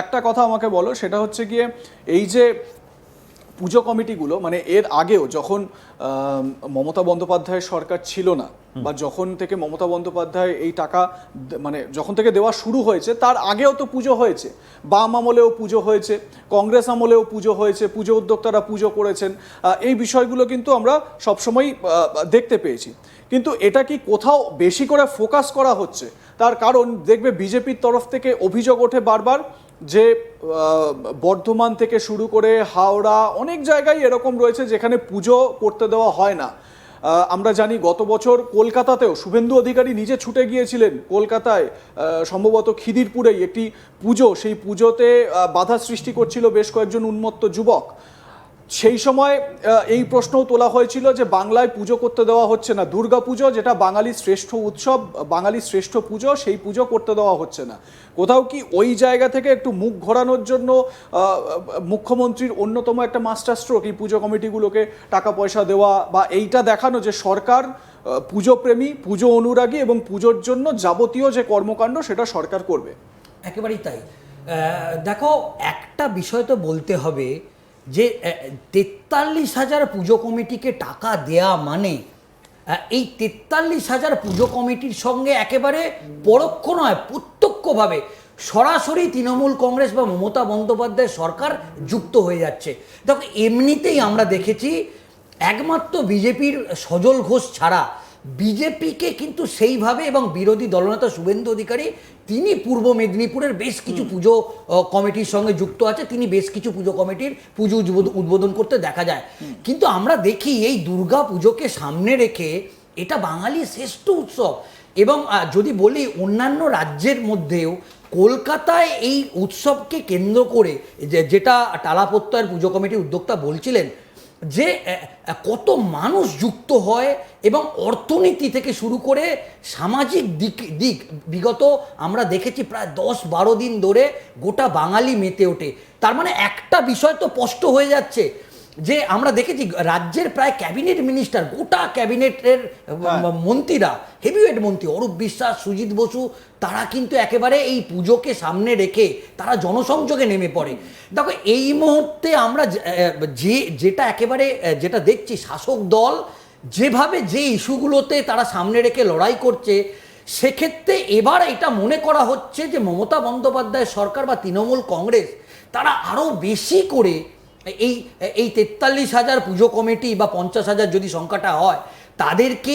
একটা কথা আমাকে বলো, সেটা হচ্ছে গিয়ে এই যে পুজো কমিটিগুলো মানে এর আগেও যখন মমতা বন্দ্যোপাধ্যায়ের সরকার ছিল না, বা যখন থেকে মমতা বন্দ্যোপাধ্যায় এই টাকা মানে যখন থেকে দেওয়া শুরু হয়েছে, তার আগেও তো পুজো হয়েছে। বাম আমলেও পুজো হয়েছে, কংগ্রেস আমলেও পুজো হয়েছে, পুজো উদ্যোক্তারা পুজো করেছেন এই বিষয়গুলো কিন্তু আমরা সবসময় দেখতে পেয়েছি। কিন্তু এটা কি কোথাও বেশি করে ফোকাস করা হচ্ছে? তার কারণ, দেখবে বিজেপির তরফ থেকে অভিযোগ ওঠে বারবার যে বর্ধমান থেকে শুরু করে হাওড়া অনেক জায়গায় এরকম রয়েছে যেখানে পুজো করতে দেওয়া হয় না। আমরা জানি গত বছর কলকাতাতেও শুভেন্দু অধিকারী নিজে ছুটে গিয়েছিলেন কলকাতায় সম্ভবত খিদিরপুরেই একটি পুজো। সেই পুজোতে বাধা সৃষ্টি করছিল বেশ কয়েকজন উন্মত্ত যুবক। সেই সময় এই প্রশ্নও তোলা হয়েছিল যে বাংলায় পুজো করতে দেওয়া হচ্ছে না। দুর্গা পুজো, যেটা বাঙালির শ্রেষ্ঠ উৎসব, বাঙালির শ্রেষ্ঠ পুজো, সেই পুজো করতে দেওয়া হচ্ছে না। কোথাও কি ওই জায়গা থেকে একটু মুখ ঘোরানোর জন্য মুখ্যমন্ত্রীর অন্যতম একটা মাস্টার স্ট্রোক এই পুজো কমিটিগুলোকে টাকা পয়সা দেওয়া বা এইটা দেখানো যে সরকার পুজো প্রেমী পুজো অনুরাগী এবং পুজোর জন্য যাবতীয় যে কর্মকাণ্ড, সেটা সরকার করবে। একেবারেই তাই। দেখো, একটা বিষয় তো বলতে হবে যে তেতাল্লিশ হাজার পুজো কমিটিকে টাকা দেয়া মানে এই তেতাল্লিশ হাজার পুজো কমিটির সঙ্গে একেবারে পরোক্ষ নয়, প্রত্যক্ষভাবে সরাসরি তৃণমূল কংগ্রেস বা মমতা বন্দ্যোপাধ্যায় সরকার যুক্ত হয়ে যাচ্ছে। দেখো, এমনিতেই আমরা দেখেছি একমাত্র বিজেপির সজল ঘোষ ছাড়া, বিজেপিকে কিন্তু সেইভাবে এবং বিরোধী দলনেতা শুভেন্দু অধিকারী তিনি পূর্ব মেদিনীপুরের বেশ কিছু পুজো কমিটির সঙ্গে যুক্ত আছে। তিনি বেশ কিছু পুজো কমিটির পুজো উদ্বোধ- উদ্বোধন করতে দেখা যায়। কিন্তু আমরা দেখি এই দুর্গা পুজোকে সামনে রেখে এটা বাঙালির শ্রেষ্ঠ উৎসব। এবং যদি বলি অন্যান্য রাজ্যের মধ্যেও কলকাতায় এই উৎসবকে কেন্দ্র করে যে- যেটা টালাপত্তয়ের পুজো কমিটির উদ্যোক্তা বলছিলেন যে কত মানুষ যুক্ত হয় এবং অর্থনীতি থেকে শুরু করে সামাজিক দিক দিক, বিগত আমরা দেখেছি প্রায় দশ বারো দিন ধরে গোটা বাঙালি মেতে ওঠে। তার মানে একটা বিষয় তো স্পষ্ট হয়ে যাচ্ছে। যে আমরা দেখেছি রাজ্যের প্রায় ক্যাবিনেট মিনিস্টার গোটা ক্যাবিনেটের হ্যাঁ। মন্ত্রীরা হেভিওয়েট মন্ত্রী অরূপ বিশ্বাস সুজিত বসু তারা কিন্তু একেবারে এই পুজোকে সামনে রেখে তারা জনসংযোগে নেমে পড়ে দেখো এই মুহূর্তে আমরা যে- যেটা একেবারে যেটা দেখছি শাসক দল যেভাবে যে ইস্যুগুলোতে তারা সামনে রেখে লড়াই করছে সেক্ষেত্রে এবার এটা মনে করা হচ্ছে যে মমতা বন্দ্যোপাধ্যায় সরকার বা তৃণমূল কংগ্রেস তারা আরও বেশি করে এই এই তেতাল্লিশ হাজার পুজো কমিটি বা পঞ্চাশ হাজার যদি সংখ্যাটা হয় তাদেরকে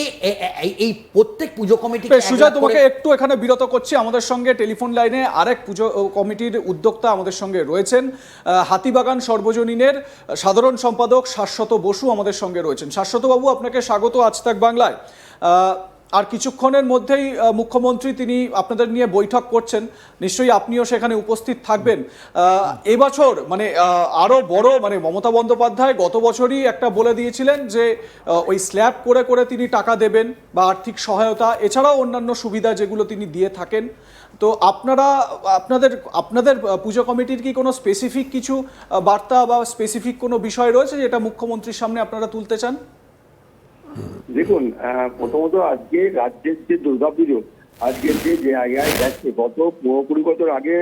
এই- প্রত্যেক পুজো কমিটি সুজয় তোমাকে একটু এখানে বিরত করছি। আমাদের সঙ্গে টেলিফোন লাইনে আরেক পুজো কমিটির উদ্যোক্তা আমাদের সঙ্গে রয়েছেন হাতিবাগান সর্বজনীনের সাধারণ সম্পাদক শাশ্বত বসু আমাদের সঙ্গে রয়েছেন। শাশ্বত বাবু আপনাকে স্বাগত আজ তাক বাংলায়। আর কিছুক্ষণের মধ্যেই মুখ্যমন্ত্রী তিনি আপনাদের নিয়ে বৈঠক করছেন। নিশ্চয়ই আপনিও সেখানে উপস্থিত থাকবেন। এবছর মানে আহ, আরও বড় মানে মমতা বন্দ্যোপাধ্যায় গত বছরই একটা বলে দিয়েছিলেন যে ওই স্ল্যাব করে করে তিনি টাকা দেবেন বা আর্থিক সহায়তা এছাড়াও অন্যান্য সুবিধা যেগুলো তিনি দিয়ে থাকেন। তো আপনারা আপনাদের আপনাদের পুজো কমিটির কি কোনো স্পেসিফিক কিছু বার্তা বা স্পেসিফিক কোনো বিষয় রয়েছে যেটা মুখ্যমন্ত্রীর সামনে আপনারা তুলতে চান? দেখুন প্রথমত আজকে রাজ্যের যে দুর্গাপুজো আজকে যে জায়গায় যাচ্ছে, গত পনেরো কুড়ি বছর আগে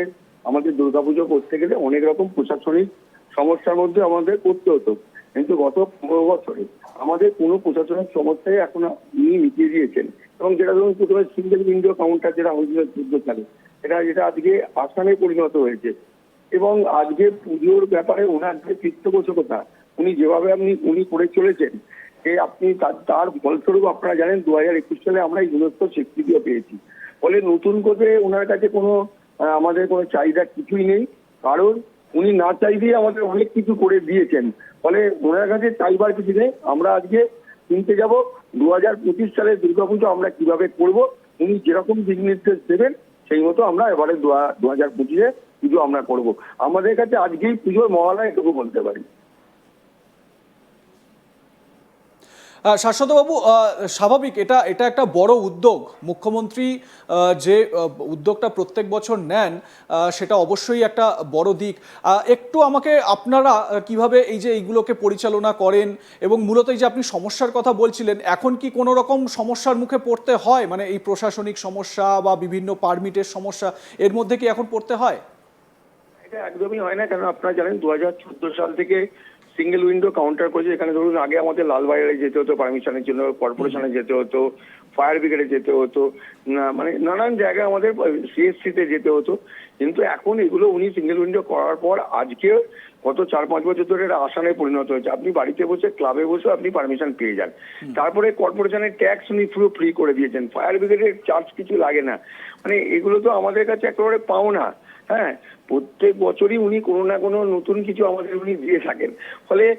আমাদের দুর্গাপুজো করতে গেলে অনেক রকম প্রশাসনিক সমস্যার মধ্যে আমাদের করতে হতো। কিন্তু গত পনেরো বছরে আমাদের কোনো প্রশাসনিক সমস্যাই এখন উনি মিটিয়ে দিয়েছেন। এবং যেটা ধরুন, প্রথমে সিঙ্গেল উইন্ডো কাউন্টার যেটা হয়েছিল সালে এটা যেটা আজকে আসামে পরিণত হয়েছে। এবং আজকে পুজোর ব্যাপারে ওনার যে পৃষ্ঠপোষকতা উনি যেভাবে আপনি, উনি করে চলেছেন যে আপনি তার- ফলস্বরূপ আপনারা জানেন দু হাজার একুশ সালে আমরা ইউনেস্কো স্বীকৃতিও পেয়েছি। ফলে নতুন করে ওনার কাছে কোনো আমাদের কোনো চাহিদা কিছুই নেই। কারণ উনি না চাইতেই আমাদের অনেক কিছু করে দিয়েছেন। ফলে ওনার কাছে চাইবার কিছু নেই। আমরা আজকে কিনতে যাব। দু হাজার পঁচিশ সালের দুর্গাপুজো আমরা কীভাবে করব, উনি যেরকম দিক নির্দেশ দেবেন, সেই মতো আমরা এবারে দু হাজার পঁচিশে পুজো আমরা করব। আমাদের কাছে আজকেই পুজোর মহালয় এটুকু বলতে পারি। শাশ্বতবাবু স্বাভাবিক, এটা এটা একটা বড় উদ্যোগ। মুখ্যমন্ত্রী যে উদ্যোগটা প্রত্যেক বছর নেন সেটা অবশ্যই একটা বড় দিক। একটু আমাকে আপনারা কীভাবে এই যে এইগুলোকে পরিচালনা করেন এবং মূলত এই যে আপনি সমস্যার কথা বলছিলেন, এখন কি কোনো রকম সমস্যার মুখে পড়তে হয়? মানে এই প্রশাসনিক সমস্যা বা বিভিন্ন পারমিটের সমস্যা, এর মধ্যে কি এখন পড়তে হয়? এটা একদমই হয় না। কেন? আপনারা জানেন দু হাজার চোদ্দ সাল থেকে সিঙ্গেল উইন্ডো কাউন্টার করেছে এখানে ধরুন আগে আমাদের লালবাজারে যেতে হতো পারমিশনের জন্য কর্পোরেশনে যেতে হতো ফায়ার ব্রিগেডে যেতে হতো না মানে নানান জায়গায় আমাদের সিএসসি তে যেতে হতো। কিন্তু এখন এগুলো উনি সিঙ্গেল উইন্ডো করার পর আজকে গত চার পাঁচ বছর ধরে এটা আসানে পরিণত হয়েছে। আপনি বাড়িতে বসে ক্লাবে বসে আপনি পারমিশন পেয়ে যান। তারপরে কর্পোরেশনের ট্যাক্স উনি পুরো ফ্রি করে দিয়েছেন। ফায়ার ব্রিগেডের চার্জ কিছু লাগে না। মানে এগুলো তো আমাদের কাছে একেবারে পাওনা। হ্যাঁ প্রত্যেক বছরই উনি কোনো না কোনো নতুন কিছু আমাদের উনি দিয়ে থাকেন। ফলে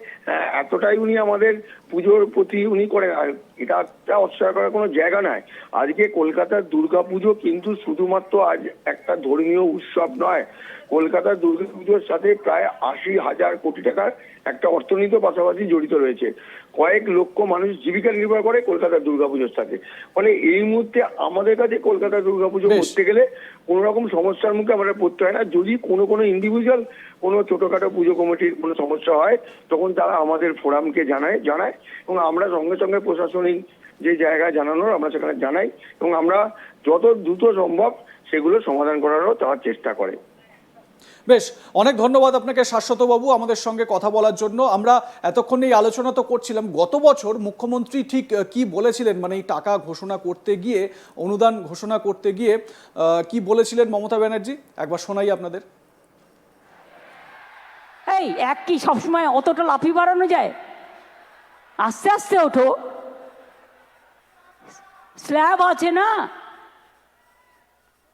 এতটাই উনি আমাদের পুজোর প্রতি উনি করেন। আর এটা একটা অস্বীকার করার কোনো জায়গা নয় আজকে কলকাতার দুর্গা পুজো কিন্তু শুধুমাত্র আজ একটা ধর্মীয় উৎসব নয়। কলকাতার দুর্গা পুজোর সাথে প্রায় আশি হাজার কোটি টাকার একটা অর্থনীতি পাশাপাশি জড়িত রয়েছে। কয়েক লক্ষ মানুষ জীবিকা নির্ভর করে কলকাতার দুর্গাপুজোর সাথে। ফলে এই মুহূর্তে আমাদের কাছে কলকাতার দুর্গাপুজো। করতে গেলে কোনো রকম সমস্যার মুখে আমরা পড়তে হয় না। যদি কোনো কোনো ইন্ডিভিজুয়াল কোনো ছোটখাটো পুজো কমিটির কোনো সমস্যা হয় তখন তারা আমাদের ফোরামকে জানায় জানায় এবং আমরা সঙ্গে সঙ্গে প্রশাসনিক যে জায়গায় জানানোর আমরা সেখানে জানাই এবং আমরা যত দ্রুত সম্ভব সেগুলো সমাধান করারও তার চেষ্টা করে। বেশ, অনেক ধন্যবাদ আপনাকে শাশ্বতবাবু আমাদের সঙ্গে কথা বলার জন্য। আমরা এতক্ষণ এই আলোচনা তো করছিলাম, গত বছর মুখ্যমন্ত্রী ঠিক কি বলেছিলেন? মানে এই টাকা ঘোষণা করতে গিয়ে, অনুদান ঘোষণা করতে গিয়ে কি বলেছিলেন মমতা ব্যানার্জি? একবার শোনাই আপনাদের। এই, এক কি সবসময় অতটা লাফি বাড়ানো যায়? আস্তে আস্তে ওঠো। স্ল্যাব আছে না?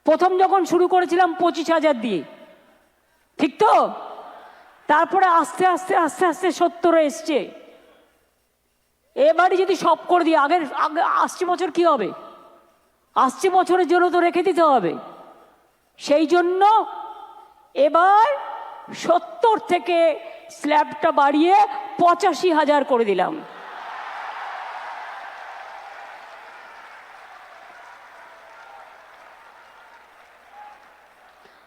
প্রথম যখন শুরু করেছিলাম পঁচিশ হাজার দিয়ে। ঠিক তো? তারপরে আস্তে আস্তে আস্তে আস্তে সত্তরে এসছে। এবারে যদি সব করে দিই, আগের, আগে আসছে বছর কি হবে? আসছে বছরের জন্য তো রেখে দিতে হবে। সেই জন্য এবার সত্তর থেকে স্ল্যাবটা বাড়িয়ে পঁচাশি হাজার করে দিলাম।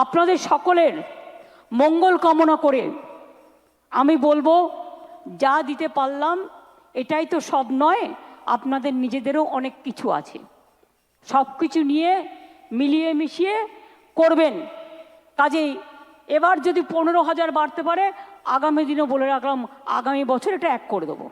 আপনাদের সকলের মঙ্গল কামনা করে আমি বলব, যা দিতে পারলাম, এটাই তো সব নয়, আপনাদের নিজেদেরও অনেক কিছু আছে। সব কিছু নিয়ে মিলিয়ে মিশিয়ে করবেন। কাজেই এবার যদি পনেরো হাজার বাড়তে পারে, আগামী দিনও বলে রাখলাম, আগামী বছর এটা এক করে দেবো।